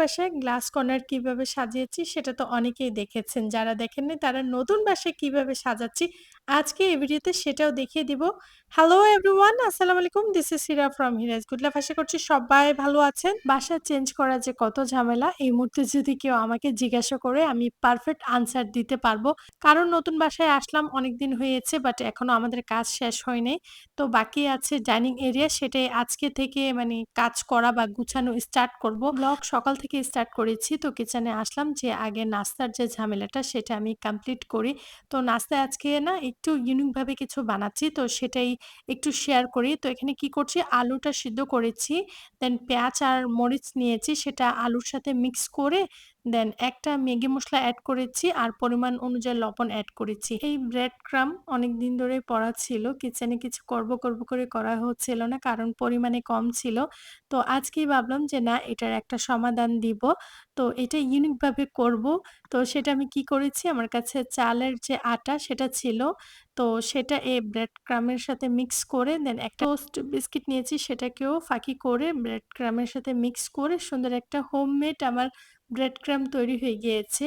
বাসায় glass corner কীভাবে সাজিয়েছি সেটা তো অনেকেই দেখেছেন। যারা দেখেননি তারা নতুন বাসায় কীভাবে সাজাচ্ছি আজকে এই ভিডিওতে সেটাও দেখিয়ে দিব। হ্যালো এভরিওয়ান আসসালামু আলাইকুম। This is Sira from Hiraj good life আশা করছি সবাই ভালো আছেন। বাসা চেঞ্জ করা যে কত ঝামেলা, এই মুহূর্তে যদি কেউ আমাকে জিজ্ঞাসা করে আমি পারফেক্ট আনসার দিতে পারব। কারণ নতুন বাসায় আসলাম, অনেকদিন হয়েছে বাট এখনও আমাদের কাজ শেষ হয় নাই। তো বাকি আছে ডাইনিং এরিয়া সেটাই আজকে থেকে মানে কাজ করা বা গুছানো স্টার্ট করব। ব্লগ সকাল থেকে স্টার্ট করেছি তো কিচেনে আসলাম যে, আগে নাস্তার যে ঝামেলাটা সেটা আমি কমপ্লিট করি। তো নাস্তায় আজকে না একটু ইউনিকভাবে কিছু বানাচ্ছি তো সেটাই একটু শেয়ার করি। তো এখানে কি করছি আলুটা সিদ্ধ করেছি। দেন পেঁয়াজ আর মরিচ নিয়েছি সেটা আলুর সাথে মিক্স করে দেন একটা ম্যাগি মশলা অ্যাড করেছি আর পরিমাণ অনুযায়ী লবণ অ্যাড করেছি। এই ব্রেড ক্রাম অনেক দিন ধরেই পড়া ছিল। কিচেনে কিছু করব, করব করে করা হচ্ছিল না কারণ পরিমাণে কম ছিল। তো আজকেই ভাবলাম যে না এটার একটা সমাধান দিব। তো এটা ইউনিক ভাবে করব। তো সেটা আমি কি করেছি আমার কাছে চালের যে আটা সেটা ছিল। তো সেটা এই ব্রেড ক্রামের সাথে মিক্স করে দেন একটা টোস্ট বিস্কিট নিয়েছি সেটাকেও ফাঁকি করে ব্রেড ক্রামের সাথে মিক্স করে সুন্দর একটা হোমমেড আমার ব্রেড ক্রাম তৈরি হয়ে গিয়েছে।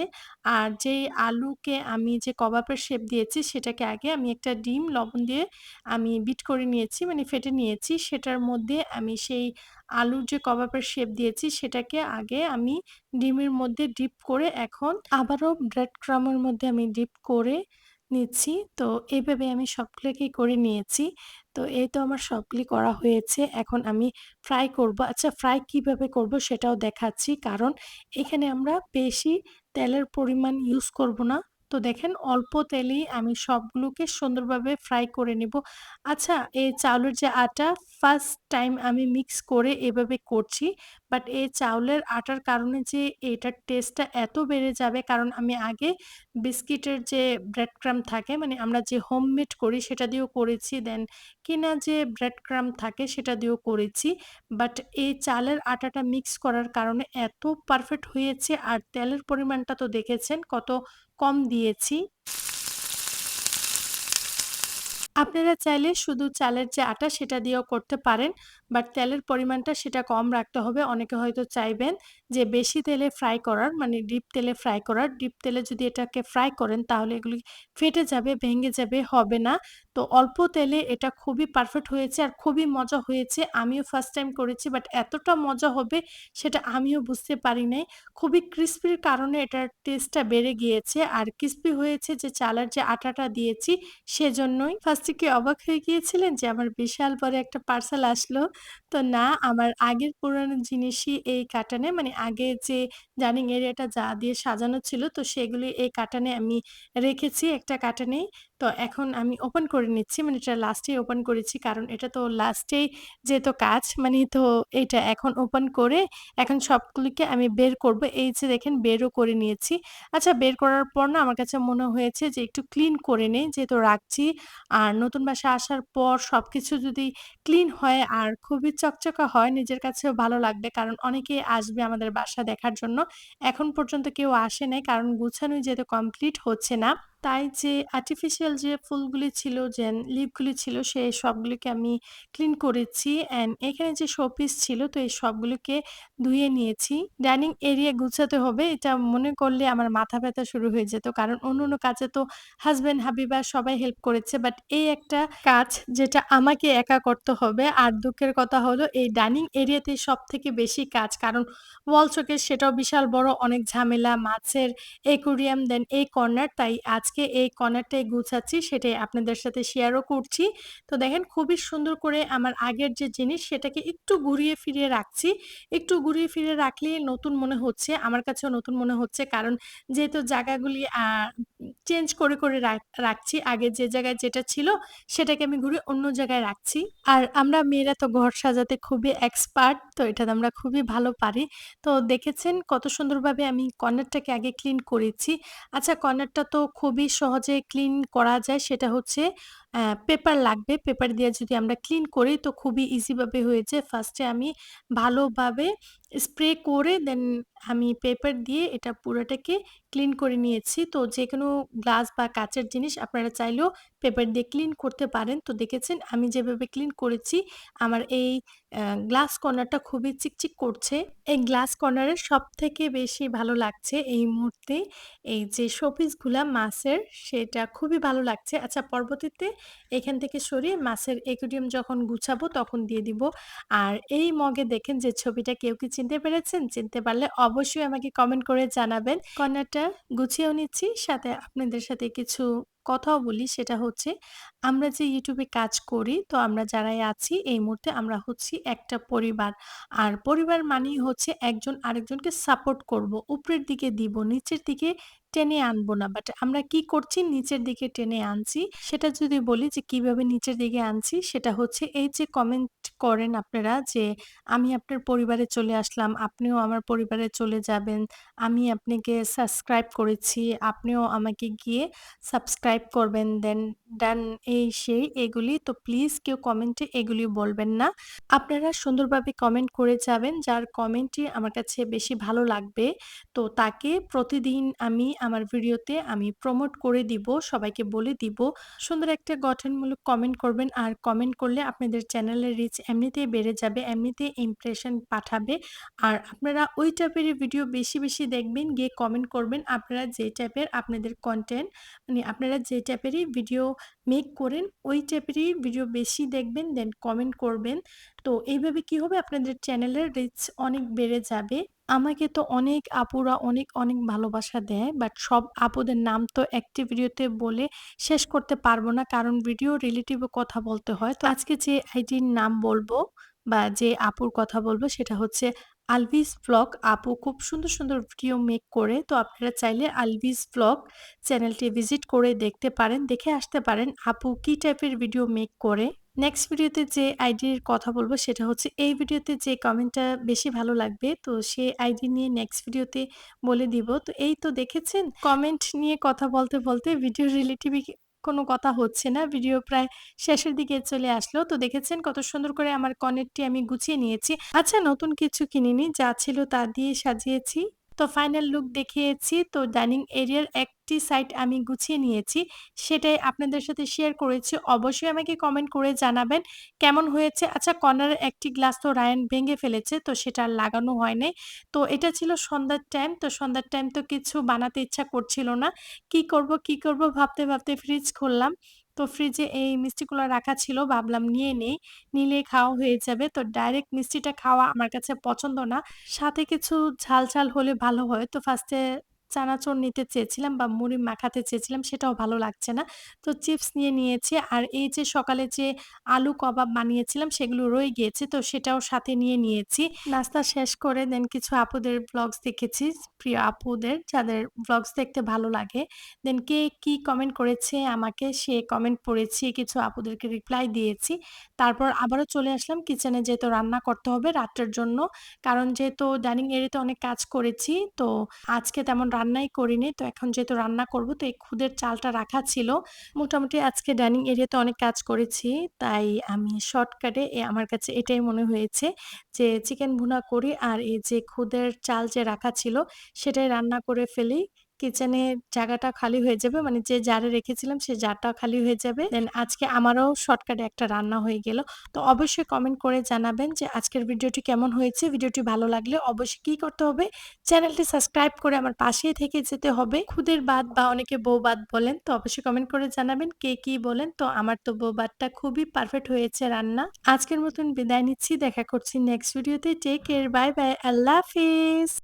আর যেই আলুকে আমি যে কবাবের শেপ দিয়েছি, সেটাকে আগে আমি একটা ডিম, লবণ দিয়ে আমি বিট করে নিয়েছি মানে ফেটে নিয়েছি। সেটার মধ্যে আমি সেই আলুর যে কবাবের শেপ দিয়েছি, সেটাকে আগে আমি ডিমের মধ্যে ডিপ করে এখন আবারও ব্রেড ক্রামের মধ্যে আমি ডিপ করে নিচ্ছি। তো এইভাবে আমি সবগুলোকেই করে নিয়েছি। তো এই তো আমার সবগুলি করা হয়েছে। এখন আমি ফ্রাই করব। আচ্ছা ফ্রাই কীভাবে করব সেটাও দেখাচ্ছি। কারণ এখানে আমরা বেশি তেলের পরিমাণ ইউজ করব না। তো দেখেন অল্প তেলেই আমি সবগুলোকে সুন্দরভাবে ফ্রাই করে নিব। আচ্ছা এই চাউলের যে আটা ফার্স্ট টাইম আমি মিক্স করে এভাবে করছি। বাট এই চাউলের আটার কারণে যে এটার টেস্টটা এত বেড়ে যাবে, কারণ আমি আগে বিস্কিটের যে ব্রেড ক্রাম থাকে মানে আমরা যে হোমমেড করি সেটা দিয়েও করেছি। দেন কিনা যে ব্রেড ক্রাম থাকে সেটা দিয়েও করেছি। বাট এই চালের আটাটা মিক্স করার কারণে এত পারফেক্ট হয়েছে, আর তেলের পরিমাণটা তো দেখেছেন কত কম দিয়েছি। আপনারা চাইলে শুধু চালের যে আটা সেটা দিয়েও করতে পারেন। বাট তেলের পরিমাণটা সেটা কম রাখতে হবে। অনেকে হয়তো চাইবেন যে বেশি তেলে ফ্রাই করার মানে ডিপ তেলে ফ্রাই করার। ডিপ তেলে যদি এটাকে ফ্রাই করেন তাহলে এগুলি ফেটে যাবে, ভেঙে যাবে, হবে না। তো অল্প তেলে এটা খুবই পারফেক্ট হয়েছে আর খুবই মজা হয়েছে। আমিও ফার্স্ট টাইম করেছি বাট এতটা মজা হবে সেটা আমিও বুঝতে পারি নাই। খুবই ক্রিসপির কারণে এটার টেস্টটা বেড়ে গিয়েছে। আর ক্রিসপি হয়েছে যে চালের যে আটাটা দিয়েছি সেজন্যই। ফার্স্টে কি অবাক হয়ে গিয়েছিলেন যে আমার বিশাল বড় একটা পার্সেল আসলো? তো না, আমার আগের পুরানো জিনিসই এই কাটানে মানে আগে যে ডাইনিং এরিয়াটা যা দিয়ে সাজানো ছিল, তো সেগুলি এই কাটানে আমি রেখেছি একটা কাটানেই। তো এখন আমি ওপেন করে নিচ্ছি। মানে এটা লাস্টেই ওপেন করেছি। কারণ এটা তো লাস্টেই যেহেতু কাজ মানে তো এটা এখন ওপেন করে এখন সবগুলিকে আমি বের করব। এই যে দেখেন, বেরও করে নিয়েছি। আচ্ছা বের করার পর না আমার কাছে মনে হয়েছে যে একটু ক্লিন করে নেই, যেহেতু রাখছি। আর নতুন বাসা আসার পর সব কিছু যদি ক্লিন হয় আর খুবই চকচকা হয়, নিজের কাছেও ভালো লাগবে। কারণ অনেকেই আসবে আমাদের বাসা দেখার জন্য। এখন পর্যন্ত কেউ আসে নাই, কারণ গুছানোই যেহেতু কমপ্লিট হচ্ছে না। তাই যে আর্টিফিশিয়াল যে ফুলগুলি ছিল যেন লিফগুলি ছিল সেই সবগুলিকে আমি ক্লিন করেছি অ্যান্ড এখানে যে শোপিস ছিল তো এই সবগুলোকে ধুয়ে নিয়েছি। ডাইনিং এরিয়া গুছাতে হবে এটা মনে করলে আমার মাথা ব্যথা শুরু হয়ে যেত। কারণ অন্য, অন্য কাজে তো হাসব্যান্ড, হাবিবা সবাই হেল্প করেছে। বাট এই একটা কাজ যেটা আমাকে একা করতে হবে। আর দুঃখের কথা হলো এই ডাইনিং এরিয়াতে সব থেকে বেশি কাজ। কারণ ওয়াল শোকেস সেটাও বিশাল বড় অনেক ঝামেলা, মাছের অ্যাকুরিয়াম দেন এই কর্নার তাই আজকে এই কর্নারটাই গুছাচ্ছি সেটাই আপনাদের সাথে শেয়ারও করছি। তো দেখেন খুবই সুন্দর করে আমার আগের যে জিনিস সেটাকে একটু ঘুরিয়ে ফিরিয়ে রাখছি। একটু ঘুরিয়ে ফিরিয়ে রাখলেই নতুন মনে হচ্ছে। আমার কাছেও নতুন মনে হচ্ছে কারণ যেহেতু জায়গাগুলি চেঞ্জ করে, করে রাখছি। আগে যে জায়গায় যেটা ছিল সেটাকে আমি ঘুরিয়ে অন্য জায়গায় রাখছি। আর আমরা মেয়েরা তো ঘর সাজাতে খুবই এক্সপার্ট তো এটাতে আমরা খুবই ভালো পারি। তো দেখেছেন কত সুন্দরভাবে আমি কর্নারটাকে আগে ক্লিন করেছি। আচ্ছা কর্নারটা তো খুবই সহজে ক্লিন করা যায় সেটা হচ্ছে পেপার লাগবে। পেপার দিয়ে যদি আমরা ক্লিন করি তো খুবই ইজিভাবে হয়েছে। ফার্স্টে আমি ভালোভাবে স্প্রে করে দেন আমি পেপার দিয়ে এটা পুরোটাকে ক্লিন করে নিয়েছি। তো যে কোনো গ্লাস বা কাচের জিনিস আপনারা চাইলেও পেপার দিয়ে ক্লিন করতে পারেন। তো দেখেছেন আমি যেভাবে ক্লিন করেছি, আমার এই গ্লাস কর্নারটা খুবই চিকচিক করছে। এই গ্লাস কর্নারের সবথেকে বেশি ভালো লাগছে এই মুহূর্তে এই যে শোপিসগুলা মাছের সেটা খুবই ভালো লাগছে। আচ্ছা পরবর্তীতে এখান থেকে সরিয়ে মাছের অ্যাকুরিয়াম যখন গুছাবো তখন দিয়ে দিব। আর এই মগে দেখেন যে ছবিটা কেউ কি চিনতে পেরেছেন? চিনতে পারলে অবশ্যই আমাকে কমেন্ট করে জানাবেন। কন্যাটা গুছিয়েও নিচ্ছি, সাথে আপনাদের সাথে কিছু কথাও বলি সেটা হচ্ছে আমরা যে ইউটিউবে কাজ করি তো আমরা যারাই আছি এই মুহূর্তে আমরা হচ্ছি একটা পরিবার। আর পরিবার মানেই হচ্ছে একজন আরেকজনকে সাপোর্ট করব। উপরের দিকে দিব, নিচের দিকে টেনে আনব না। বাট আমরা কি করছি নিচের দিকে টেনে আনছি। সেটা যদি বলি যে কীভাবে নিচের দিকে আনছি সেটা হচ্ছে এই যে কমেন্ট করেন আপনারা যে আমি আপনার পরিবারে চলে আসলাম, আপনিও আমার পরিবারে চলে যাবেন। আমি আপনাকে সাবস্ক্রাইব করেছি, আপনিও আমাকে গিয়ে সাবস্ক্রাইব করবেন দেন ডান এই সেই এগুলি। তো প্লিজ কেউ কমেন্টে এগুলি বলবেন না। আপনারা সুন্দরভাবে কমেন্ট করে যাবেন। যার কমেন্টটি আমার কাছে বেশি ভালো লাগবে তো তাকে প্রতিদিন আমি আমার ভিডিওতে আমি প্রমোট করে দিব, সবাইকে বলে দিব। সুন্দর একটা গঠনমূলক কমেন্ট করবেন আর কমেন্ট করলে আপনাদের চ্যানেলের রিচ এমনিতেই বেড়ে যাবে, এমনিতেই ইমপ্রেশন পাঠাবে। আর আপনারা ওই টাইপেরই ভিডিও বেশি, বেশি দেখবেন, গিয়ে কমেন্ট করবেন। আপনারা যে টাইপের আপনাদের কন্টেন্ট মানে আপনারা যে টাইপেরই ভিডিও মেক করেন ওই টাইপেরই ভিডিও বেশি দেখবেন দেন কমেন্ট করবেন। তো এইভাবে কি হবে আপনাদের চ্যানেলের রিচ অনেক বেড়ে যাবে। আমাকে তো অনেক আপুরা অনেক, অনেক ভালোবাসা দেয়। বাট সব আপুদের নাম তো একটি ভিডিওতে বলে শেষ করতে পারব না। কারণ ভিডিও রিলেটিভ কথা বলতে হয়। তো আজকে যে আইডির নাম বলব বা যে আপুর কথা বলব সেটা হচ্ছে আলভিস ভ্লগ। আপু খুব সুন্দর, সুন্দর ভিডিও মেক করে। তো আপনারা চাইলে আলভিস ভ্লগ চ্যানেলটি ভিজিট করে দেখতে পারেন, দেখে আসতে পারেন আপু কি টাইপের ভিডিও মেক করে। নেক্সট ভিডিওতে যে আইডির কথা বলব সেটা হচ্ছে এই ভিডিওতে যে কমেন্টটা বেশি ভালো লাগবে তো সে আইডি নিয়ে নেক্সট ভিডিওতে বলে দিব। তো এই তো দেখেছেন কমেন্ট নিয়ে কথা বলতে, বলতে ভিডিও রিলেটিভই কোনো কথা হচ্ছে না। ভিডিও প্রায় শেষের দিকে চলে আসলো। তো দেখেছেন কত সুন্দর করে আমার কনেরটি আমি গুছিয়ে নিয়েছি। আচ্ছা নতুন কিছু কিনিনি। যা ছিল তা দিয়ে সাজিয়েছি। তো ফাইনাল লুক দেখিয়েছি। তো ডাইনিং এরিয়ার একটি সাইড আমি গুছিয়ে নিয়েছি। সেটাই আপনাদের সাথে শেয়ার করেছি। অবশ্যই আমাকে কমেন্ট করে জানাবেন কেমন হয়েছে। আচ্ছা কর্নারের একটি গ্লাস তো রায়ন ভেঙে ফেলেছে তো সেটা আর লাগানো হয় নাই। তো এটা ছিল সন্ধ্যার টাইম। তো সন্ধ্যার টাইম তো কিছু বানাতে ইচ্ছা করছিল না। কি করব, কি করব ভাবতে, ভাবতে ফ্রিজ খুললাম। তো ফ্রিজে এই মিষ্টিগুলো রাখা ছিল ভাবলাম নিয়ে নেই। নিলে খাওয়া হয়ে যাবে। তো ডাইরেক্ট মিষ্টিটা খাওয়া আমার কাছে পছন্দ না। সাথে কিছু ঝাল, ঝাল হলে ভালো হয়। তো ফার্স্টে চানাচুর নিতে চেয়েছিলাম বা মুড়ি মাখাতে চেয়েছিলাম সেটাও ভালো লাগছে না। তো চিপস নিয়ে নিয়েছি। আর এই যে সকালে যে আলু কবাব বানিয়েছিলাম সেগুলো রয়ে গিয়েছে তো সেটাও সাথে নিয়ে নিয়েছি। নাস্তা শেষ করে দেন কিছু আপুদের ব্লগস দেখেছি। প্রিয় আপুদের যাদের ব্লগস দেখতে ভালো লাগে। দেন কে কি কমেন্ট করেছে আমাকে সে কমেন্ট পড়েছি, কিছু আপুদেরকে রিপ্লাই দিয়েছি। তারপর আবারও চলে আসলাম কিচেনে যেহেতু রান্না করতে হবে রাত্রের জন্য। কারণ যেহেতু ডাইনিং এরিয়াতে অনেক কাজ করেছি তো আজকে তেমন রান্নাই করিনি। তো এখন যেহেতু রান্না করব, তো এই খুদের চালটা রাখা ছিল। মোটামুটি আজকে ডাইনিং এরিয়াতে অনেক কাজ করেছি। তাই আমি শর্টকাটে আমার কাছে এটাই মনে হয়েছে যে চিকেন ভুনা করি আর এই যে খুদের চাল যে রাখা ছিল, সেটাই রান্না করে ফেলি। কিচেনে জায়গাটা খালি হয়ে যাবে। মানে যে জারে রেখেছিলাম সে জারটাও খালি হয়ে যাবে। দেন আজকে আমারও শর্টকাটে একটা রান্না হয়ে গেল। তো অবশ্যই কমেন্ট করে জানাবেন যে আজকের ভিডিওটি কেমন হয়েছে। ভিডিওটি ভালো লাগলে অবশ্যই কি করতে হবে? চ্যানেলটি সাবস্ক্রাইব করে আমার পাশেই থেকে যেতে হবে। খুদের বাত বা অনেকে বউ বাত বলেন। তো অবশ্যই কমেন্ট করে জানাবেন কে কি বলেন। তো আমার তো বউ বাতটা খুবই পারফেক্ট হয়েছে রান্না। আজকের মতন বিদায় নিচ্ছি। দেখা করছি নেক্সট ভিডিওতে। Take care, bye, bye. আল্লাহ হাফেজ।